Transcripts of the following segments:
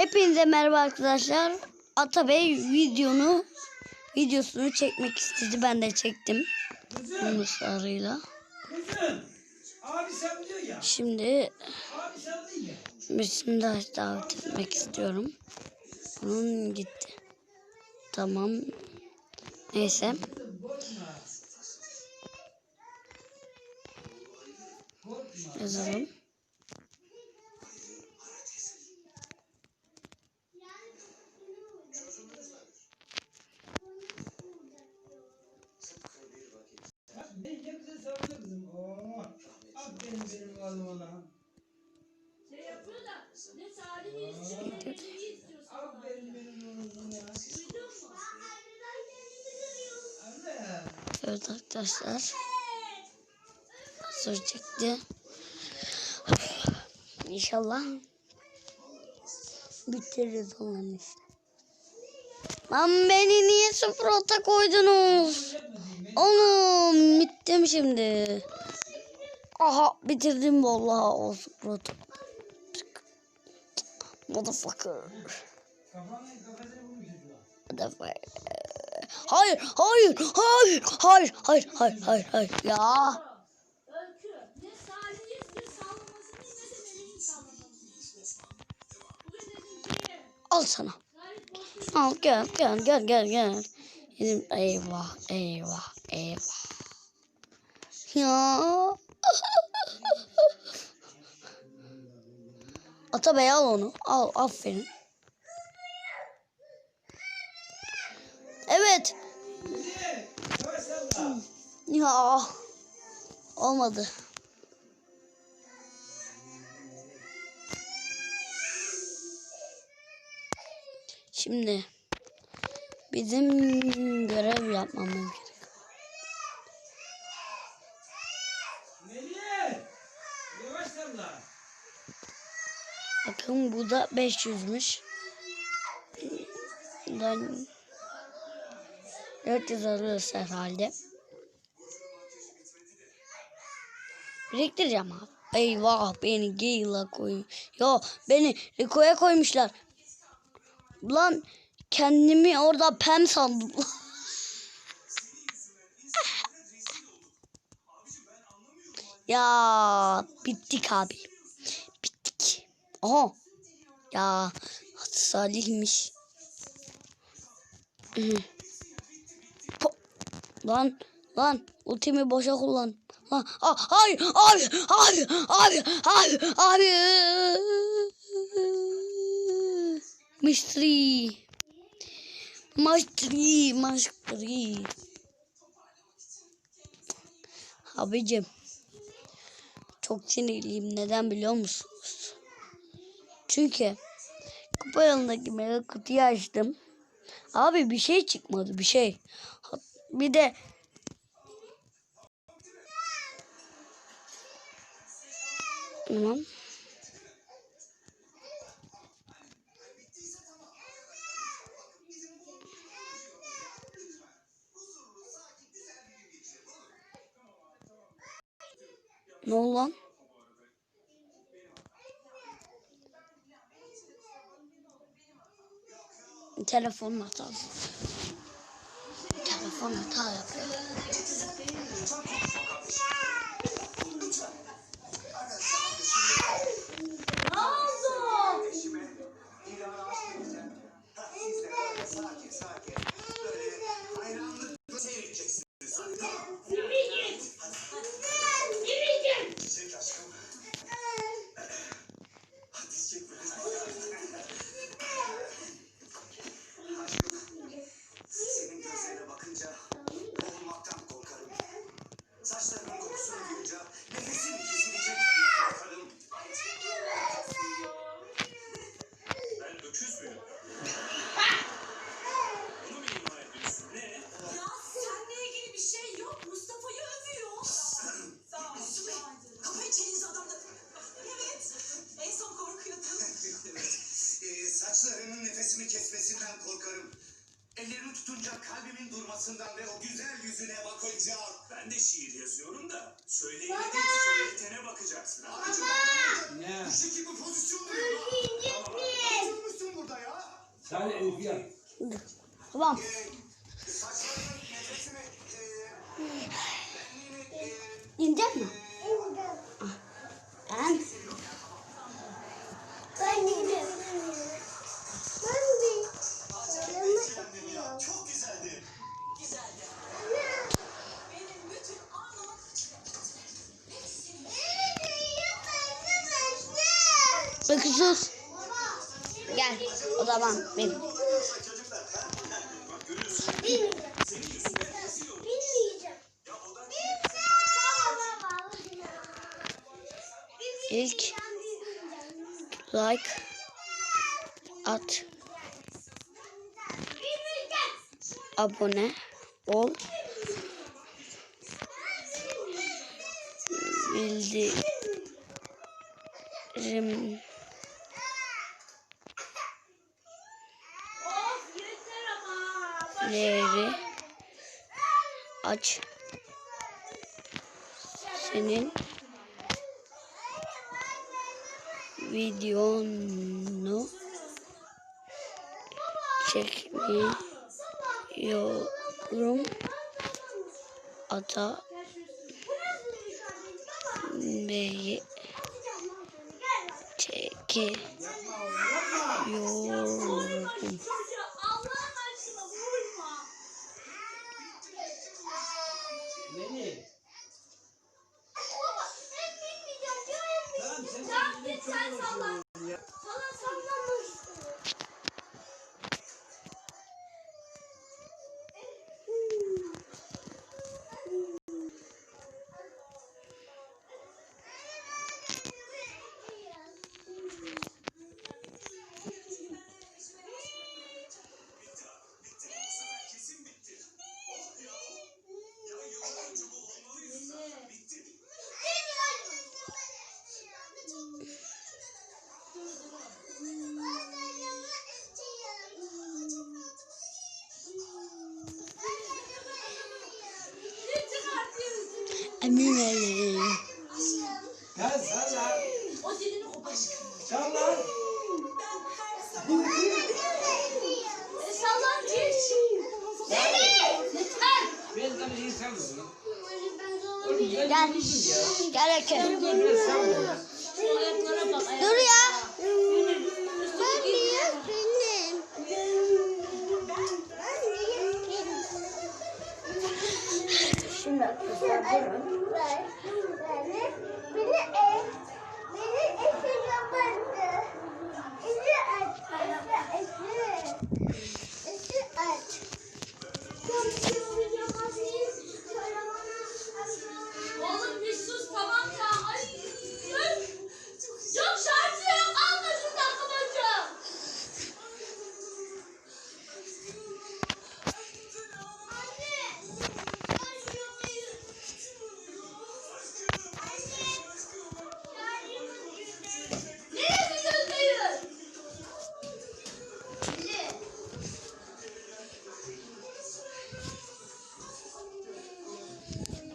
Hepinize merhaba arkadaşlar. Atabey videonu videosunu çekmek istedi. Ben de çektim. Ya. Şimdi. Müslüm'ü davet etmek istiyorum. Bunun gitti. Tamam. Neyse. Yazalım. Ne kimse sarıldı kızım. Oo. Aferin benim oğluma. Şey yapıyor da ne Salih'i istiyor ne beni istiyor sana. Aferin benim oğluma ya. Duydun mu? Evet arkadaşlar. Hazır çekti. İnşallah bitiririz onun işte. Lan beni niye sıfır ata koydunuz? Oğlum bittim şimdi. Aha bitirdim vallahi o sıfır ata. Motherfucker. Motherfucker. Hayır, hayır, hayır, hayır, hayır, hayır, hayır, hayır. Ya. Al sana. Al gel gel gel gel gel. Dedim eyvah eyvah eyvah. Ya. Atabey al onu. Al aferin. Evet. Niye? Yavaş salla. Ya. Olmadı. Şimdi bizim görev yapmamız gerek. Bakın bu da 500'müş. Ben 400 alırız herhalde. Biriktireceğim abi. Eyvah beni Gale'a koy. Yo beni Rico'ya koymuşlar. Lan kendimi orada pem sandım. ya bittik abi. Bittik. Aha. Ya Salih'miş. Lan lan ultimi boşa kullan. Lan ah, hayır hayır hayır hayır hayır hayır. Mystery. Mystery, mystery. Abicim. Çok sinirliyim. Neden biliyor musunuz? Çünkü kupa yolundaki mega kutuyu açtım. Abi bir şey çıkmadı bir şey. Bir de Tamam. Ne oldu lan? Telefonun hatası. Telefon hata yapıyor. Kesmesinden korkarım. Ellerini tutunca kalbimin durmasından ve o güzel yüzüne bakınca... Ben de şiir yazıyorum da söyleyene değil söyletene bakacaksın. Abicim Ne? bu şekil bir pozisyon duyuyor. Tamam abi. Görmüşsün bu Gel. Tamam. Saçlarının nefesini, e, benliğini, e, İnecek mi? İlk like at. Abone ol. Bildirim leri aç. Senin videonu çekmiyorum. Ata Bey'i çekiyorum. Çocuğa Allah'ın aşkına vurma. Beni. Tamam sen Tamam git sen sallan. Sallan sallan. bitti abi. Bitti. Bu sefer kesin bitti. Oh ya. Ya yıllar önce bu olmalıydı zaten. Bitti. Ne Emin Gel sen lan. O dilini kopar. Sen lan. E sallan git. Yeter. Ben sana iyi sanmıyorum. Gel. Gel Eke. Ben sanmıyorum. Şu ayaklara bak. Dur ya. Şimdi arkadaşlar durun.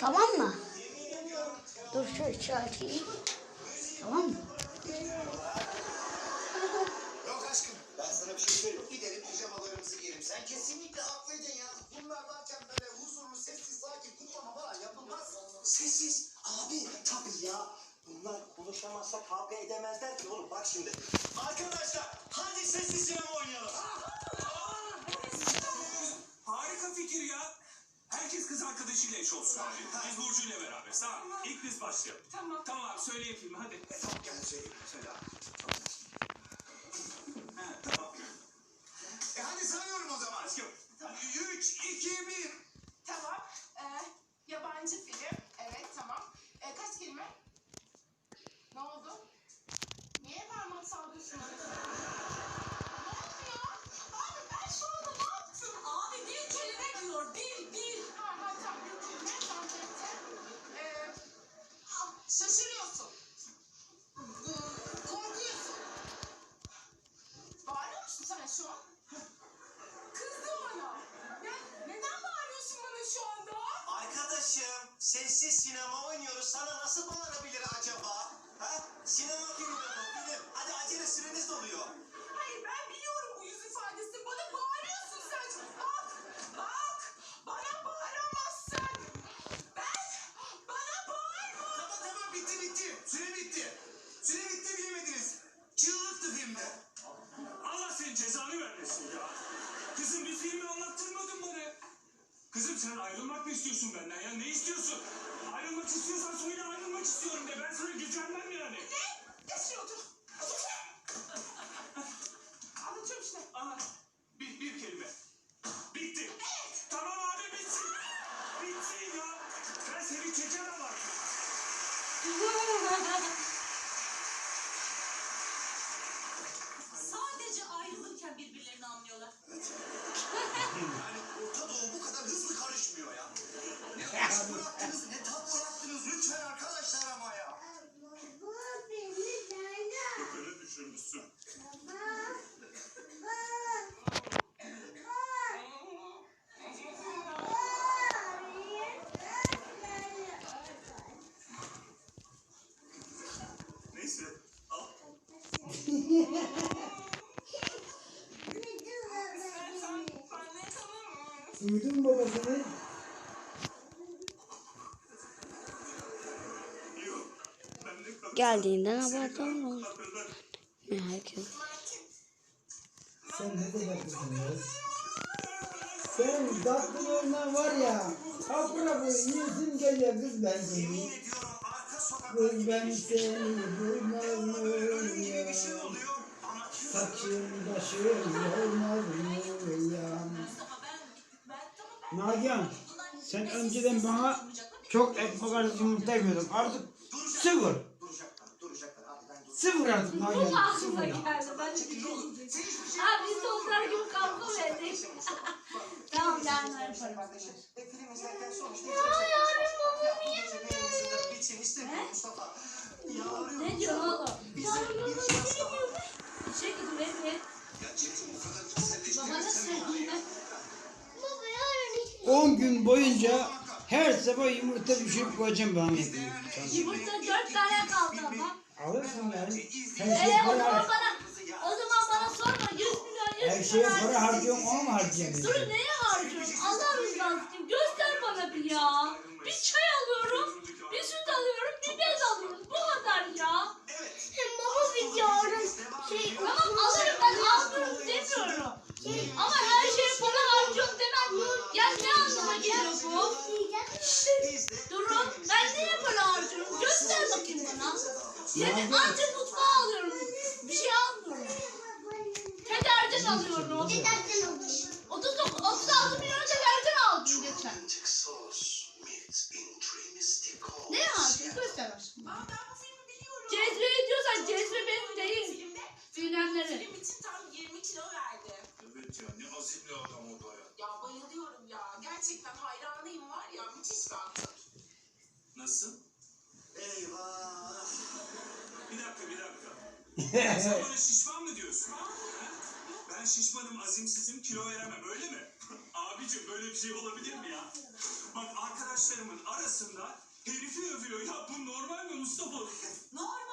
Tamam mı? Dur şu şarkıyı. Tamam mı? Yok aşkım. Ben sana bir şey söyleyeyim. Gidelim pijamalarımızı giyelim. Sen kesinlikle haklıydın ya. Bunlar varken böyle huzurlu, sessiz, sakin kutlama falan yapılmaz. Sessiz. Abi tabii ya. Bunlar buluşamazsa kavga edemezler ki oğlum bak şimdi. Arkadaşlar hadi sessiz sinema oynayalım. Biz başlayalım. Tamam. Tamam abi söyleyin filmi hadi. E, tamam gel söyle. Söyle abi. nasıl bağlanabilir acaba? Ha? Sinema filmi bu film. Hadi acele süreniz doluyor. Hayır ben biliyorum bu yüz ifadesini. Bana bağırıyorsun sen. Bak, bak. Bana bağıramazsın. Ben, bana bağırma. Tamam tamam bitti bitti. Süre bitti. Süre bitti bilemediniz. Çığlıktı filmde. Allah senin cezanı vermesin ya. Kızım bir filmi anlattırmadın bana. Kızım sen ayrılmak mı istiyorsun benden ya? Ne istiyorsun? Ayrılmak istiyorsan söyle ayrılmak istiyorum de. Ben sana gücenmem yani. Geçin otur. Anlatıyorum işte. Aha, bir, bir kelime. Bitti. Tamam abi bitsin. Bitsin ya. Ben seni çekemem artık. Duydun mu babasını? Geldiğinden haberdar ol. Hatırlar. Herkes. Sen ne kadar kızsın Sen tatlılığından var ya. Kapıra bu iyisin geliyor kız ben seni. Kız ben seni duymaz mı şey ya? kim Saçın başın olmaz mı ya? Mustafa ben ben tamam ben Nagihan sen ne önceden bana çok ekmek arası yumurta veriyordun. Artık sıfır. Ben. Sıfır artık Nagihan. Sıfır. Ben oğlum. hiçbir şey Ha biz de onlar gibi kavga mı ettik? Tamam yarın yaparım. Kardeşim, e, film izlerken sonuçta hiç kimse konuşmaz. Ya, bu gece benim yüzümden bitsin istemiyorum Mustafa. Yalvarıyorum. 10 gün boyunca her sabah yumurta pişirip koyacağım bana ekmeği. Yumurta dört tane kaldı ama. Alırsın yani. Her Ee, şey o zaman para, bana, o zaman bana sorma 100 milyon 100 her milyon şeye para harcayın. harcıyorsun onu mu harcayacaksın? Dur neye harcıyorum? Allah rızası için göster bana bir ya. Bir çay alıyorum, bir süt alıyorum, bir bez alıyorum. Bu kadar ya. Baba biliyorum. Şey, Tamam alırım ben almıyorum demiyorum. Ama her şeye para harcıyorum. Ya ne geliyor bu? Durun ben neye para harcıyorum? Göster bakayım bana. Yani ancak mutfağa alıyorum. Bir şey almıyorum. Deterjan alıyorum. 39, 36 milyon deterjan aldım geçen. Ne harcıyorsun? Göster aşkım. Cezve ediyorsan cezve benim değil. Dünenleri. film için tam 20 kilo verdi. Evet ya ne azimli adam Gerçekten hayranıyım var ya. Müthiş bir aktör. Nasıl? Eyvah. Bir dakika bir dakika. Sen bana şişman mı diyorsun? Ha? Ben şişmanım, azimsizim, kilo veremem öyle mi? Abicim böyle bir şey olabilir mi ya? Bak arkadaşlarımın arasında herifi övüyor. Ya bu normal mi Mustafa? Normal